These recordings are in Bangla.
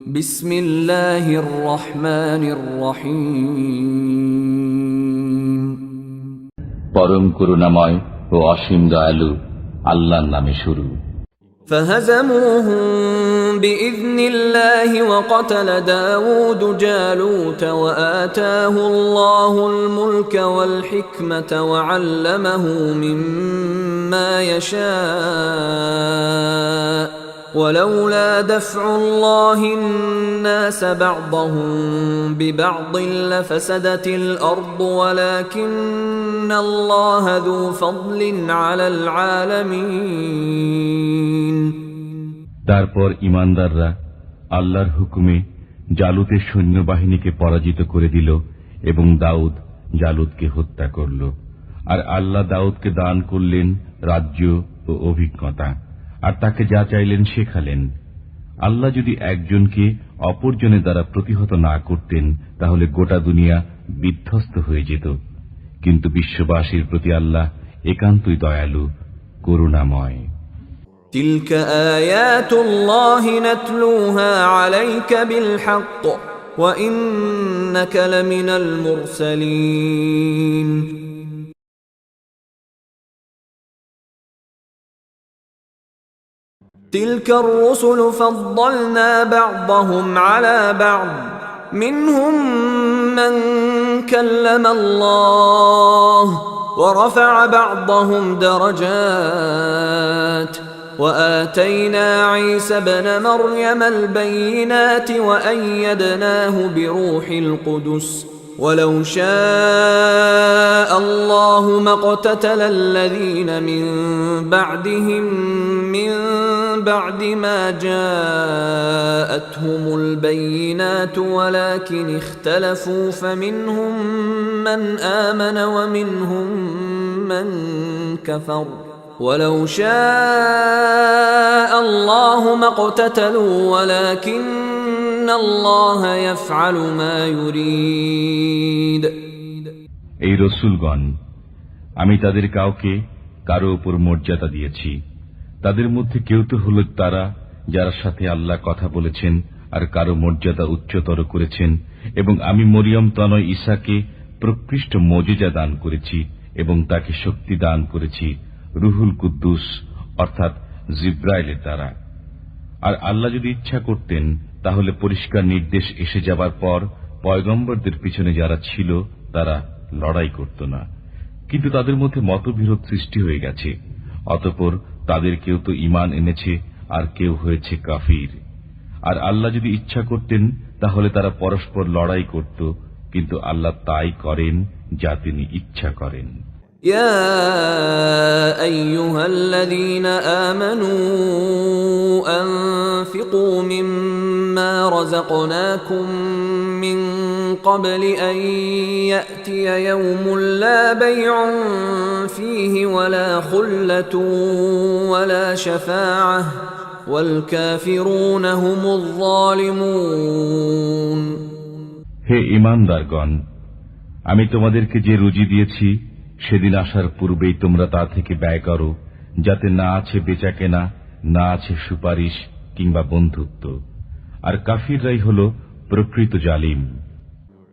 بسم الله الرحمن الرحيم পরম করুণাময় ও অসীম দয়ালু আল্লাহর নামে শুরু فهزموهم بإذن الله وقتل داود جالوت وآتاه الله الملك والحكمة وعلمه مما يشاء ولولا دفع الله الناس بعضهم ببعض لفسدت الأرض ولكن الله ذو فضل على العالمين তারপর ইমানদাররা আল্লাহর হুকুমে জালুতের সৈন্যবাহিনীকে পরাজিত করে দিল এবং দাউদ জালুদকে হত্যা করল আর আল্লাহ দাউদকে দান করলেন রাজ্য ও অভিজ্ঞতা আর তাকে যা চাইলেন শেখালেন আল্লাহ যদি একজনকে অপরজনের দ্বারা প্রতিহত না করতেন তাহলে গোটা দুনিয়া বিধ্বস্ত হয়ে যেত কিন্তু বিশ্ববাসীর প্রতি আল্লাহ একান্তই দয়ালু করুণাময় تلك آيات الله نتلوها عليك بالحق وإنك لمن المرسلين تلك الرسل فضلنا بعضهم على بعض. منهم من كلم الله ورفع بعضهم درجات. وآتينا عيسى ابن مريم البينات وأيدناه بروح القدس. ولو شاء الله ما اقتتل الذين من بعدهم بعد ما جاءتهم البينات ولكن اختلفوا فمنهم من امن ومنهم من كفر ولو شاء الله ما اقتتلوا ولكن الله يفعل ما يريد এই রসুলগণ আমি তাদের কাউকে কারো উপর মর্যাদা দিয়েছি তাদের মধ্যে কেউ তো হল তারা, যার সাথে আল্লাহ কথা বলেছেন আর কারও মর্যাদা উচ্চতর করেছেন। এবং আমি মরিয়ম তনয় ঈসাকে প্রকৃষ্ট মজিজা দান করেছি এবং তাকে শক্তি দান করেছি, রুহুল কুদ্দুস, অর্থাৎ জিব্রাইলের দ্বারা। আর আল্লাহ যদি ইচ্ছা করতেন, তাহলে পরিষ্কার নির্দেশ এসে যাবার পর পয়গম্বরদের পিছনে যারা ছিল, তারা লড়াই করত না। কিন্তু তাদের মধ্যে মতবিরোধ সৃষ্টি হয়ে গেছে। অতপর তাদের কেউ তো ইমান এনেছে আর কেউ হয়েছে কাফির আর আল্লাহ যদি ইচ্ছা করতেন তাহলে তারা পরস্পর লড়াই করত কিন্তু আল্লাহ তাই করেন যা তিনি ইচ্ছা করেন يا ايها الذين امنوا انفقوا مما رزقناكم من قبل ان ياتي يوم لا بيع فيه ولا خله ولا شفاعه والكافرون هم الظالمون হে ইমানদারগণ আমি তোমাদেরকে যে রুজি দিয়েছি সেদিন আসার পূর্বেই তোমরা তা থেকে ব্যয় করো যাতে না আছে বেচা কেনা না আছে সুপারিশ কিংবা বন্ধুত্ব আর কাফিররাই হল প্রকৃত জালিম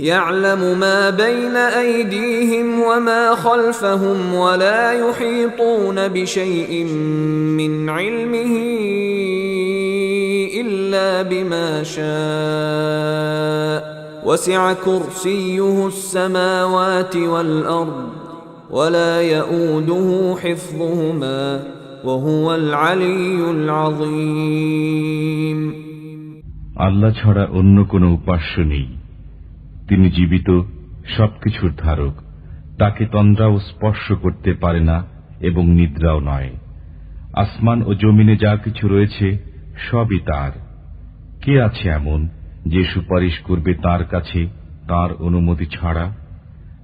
يعلم ما بين ايديهم وما خلفهم ولا يحيطون بشيء من علمه الا بما شاء وسع كرسيه السماوات والارض ولا يئوده حفظهما وهو العلي العظيم আল্লাহ ছাড়া অন্য কোনো উপাস্য নেই তিনি জীবিত, সবকিছুর ধারক। তাকে তন্দ্রাও স্পর্শ করতে পারে না এবং নিদ্রাও নয়। আসমান ও জমিনে যা কিছু রয়েছে, সবই তার। কে আছে এমন যে সুপারিশ করবে তার কাছে তার অনুমতি ছাড়া?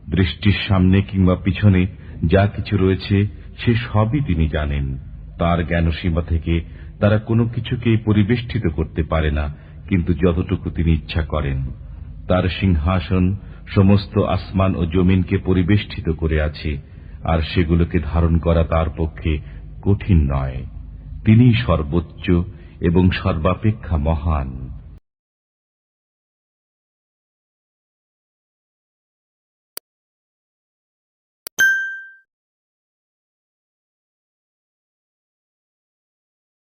দৃষ্টির সামনে কিংবা পিছনে যা কিছু রয়েছে, সে সবই তিনি জানেন। তার জ্ঞানসীমা থেকে তারা কোনো কিছুকেই পরিবেষ্টিত করতে পারে না, কিন্তু যতটুকু তিনি ইচ্ছা করেন। তার সিংহাসন, সমস্ত আসমান ও জমিনকে পরিবেষ্টিত করে আছে, আর সেগুলোকে ধারণ করা তার পক্ষে কঠিন নয়। তিনি সর্বোচ্চ এবং সর্বাপেক্ষা মহান।